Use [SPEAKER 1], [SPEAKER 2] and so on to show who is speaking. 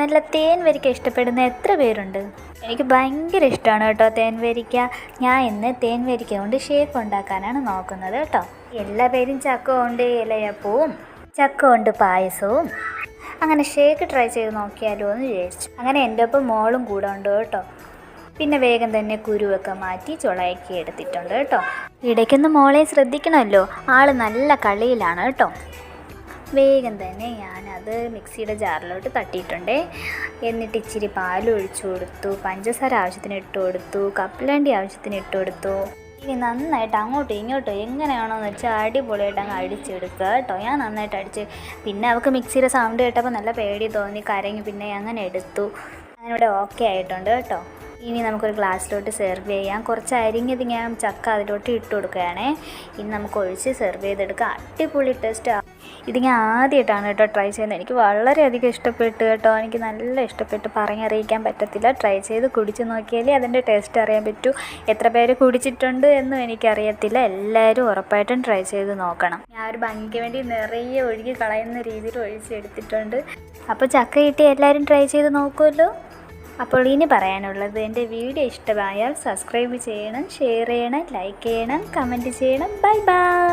[SPEAKER 1] നല്ല തേൻ വരിക്ക ഇഷ്ടപ്പെടുന്ന എത്ര പേരുണ്ട്? എനിക്ക് ഭയങ്കര ഇഷ്ടമാണ് കേട്ടോ തേൻ വരിക്ക ഞാൻ ഇന്ന് തേൻ വരിക്ക കൊണ്ട് ഷേക്ക് ഉണ്ടാക്കാനാണ് നോക്കുന്നത് കേട്ടോ. എല്ലാ പേരും ചക്ക കൊണ്ട് ഇലയപ്പവും ചക്ക കൊണ്ട് പായസവും. അങ്ങനെ ഷേക്ക് ട്രൈ ചെയ്ത് നോക്കിയാലോ എന്ന് വിചാരിച്ചു. അങ്ങനെ എന്റെ ഒപ്പം മോളും കൂടെ ഉണ്ട് കേട്ടോ. പിന്നെ വേഗം തന്നെ കുരുവൊക്കെ മാറ്റി ചുളയാക്കി എടുത്തിട്ടുണ്ട് കേട്ടോ. ഇടയ്ക്കൊന്ന് മോളെ ശ്രദ്ധിക്കണമല്ലോ. ആൾ നല്ല കളിയിലാണ് കേട്ടോ. വേഗം തന്നെ ഞാനത് മിക്സിയുടെ ജാറിലോട്ട് തട്ടിയിട്ടുണ്ട്. എന്നിട്ട് ഇച്ചിരി പാൽ ഒഴിച്ചു കൊടുത്തു പഞ്ചസാര ആവശ്യത്തിന് ഇട്ട് കൊടുത്തു കപ്പലണ്ടി ആവശ്യത്തിന് ഇട്ട് കൊടുത്തു. ഇനി നന്നായിട്ട് അങ്ങോട്ടും ഇങ്ങോട്ടും എങ്ങനെയാണോ എന്ന് വെച്ചാൽ അടിപൊളിയായിട്ട് അങ്ങ് അടിച്ചെടുക്കുക കേട്ടോ. ഞാൻ നന്നായിട്ട് അടിച്ച് പിന്നെ അവൾക്ക് മിക്സിയുടെ സൗണ്ട് കേട്ടപ്പോൾ നല്ല പേടി തോന്നി കരങ്ങി പിന്നെ അങ്ങനെ എടുത്തു. അങ്ങനെ ഓക്കെ ആയിട്ടുണ്ട് കേട്ടോ. ഇനി നമുക്കൊരു ഗ്ലാസ്സിലോട്ട് സെർവ് ചെയ്യാം. കുറച്ച് അരിഞ്ഞത് ഞാൻ ചക്ക അതിലോട്ട് ഇട്ട് കൊടുക്കുകയാണേ. ഇനി നമുക്ക് ഒഴിച്ച് സെർവ് ചെയ്തെടുക്കാം. അടിപൊളി ടേസ്റ്റ്. ഇത് ഞാൻ ആദ്യമായിട്ടാണ് കേട്ടോ ട്രൈ ചെയ്യുന്നത്. എനിക്ക് വളരെയധികം ഇഷ്ടപ്പെട്ടു കേട്ടോ. എനിക്ക് നല്ല ഇഷ്ടപ്പെട്ടു. പറഞ്ഞറിയിക്കാൻ പറ്റത്തില്ല. ട്രൈ ചെയ്ത് കുടിച്ച് നോക്കിയാലേ അതിന്റെ ടേസ്റ്റ് അറിയാൻ പറ്റൂ. എത്ര പേര് കുടിച്ചിട്ടുണ്ട് എന്നും എനിക്കറിയത്തില്ല. എല്ലാവരും ഉറപ്പായിട്ടും ട്രൈ ചെയ്ത് നോക്കണം. ഞാൻ ഒരു ഭംഗിക്ക് വേണ്ടി നിറയെ ഒഴുകി കളയുന്ന രീതിയിൽ ഒഴിച്ചെടുത്തിട്ടുണ്ട് അപ്പോൾ ചക്ക കിട്ടി. എല്ലാവരും ട്രൈ ചെയ്ത് നോക്കുമല്ലോ. അപ്പോൾ ഇനി പറയാനുള്ളത് എന്റെ വീഡിയോ ഇഷ്ടമായാൽ സബ്സ്ക്രൈബ് ചെയ്യണം ഷെയർ ചെയ്യണം ലൈക്ക് ചെയ്യണം കമന്റ് ചെയ്യണം. Bye bye